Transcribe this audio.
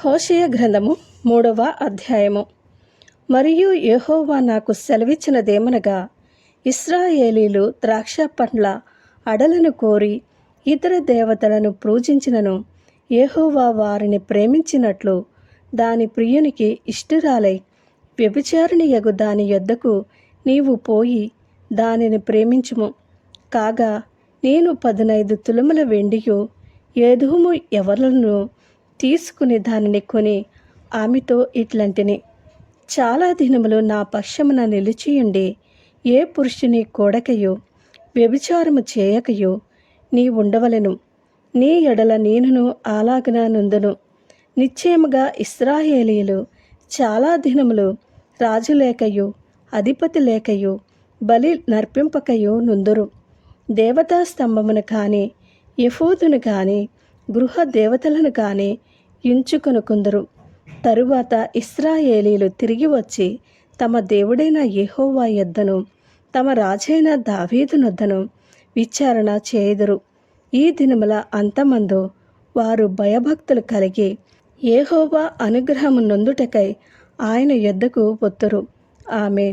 హోషయ గ్రంథము మూడవ అధ్యాయము. మరియు యహోవా నాకు సెలవిచ్చినదేమనగా ఇస్రాయేలీలు ద్రాక్ష పండ్ల అడలను కోరి ఇతర దేవతలను పూజించినను యహోవా వారిని ప్రేమించినట్లు దాని ప్రియునికి ఇష్టురాలై వ్యభిచారిణి యగు దాని యొద్దకు నీవు పోయి దానిని ప్రేమించుము. కాగా నేను పదునైదు తులముల వెండియు ఏదోము ఎవరలను తీసుకుని దానిని కొని ఆమెతో ఇట్లాంటిని చాలా దినములు నా పక్షమున నిలిచియుండి ఏ పురుషుని కోడకయో వ్యభిచారము చేయకయో నీ ఉండవలెను. నీ ఎడల నేనును అలాగన నుందును. నిశ్చయముగా ఇస్రాయేలీలు చాలా దినములు రాజు లేకయో అధిపతి లేకయో బలి నర్పింపకయో నుందురు. దేవతా స్తంభమును కానీ యఫూదును కానీ గృహ దేవతలను కానీ ఎంచుకొనుకుందరు తరువాత ఇస్రాయేలీలు తిరిగి వచ్చి తమ దేవుడైన యెహోవా యొద్దను తమ రాజైన దావీదునొద్దను విచారణ చేయుదురు. ఈ దినముల అంతమందు వారు భయభక్తులు కలిగి ఏహోవా అనుగ్రహము నొందుటకై ఆయన యొద్దకు పొత్తురు ఆమె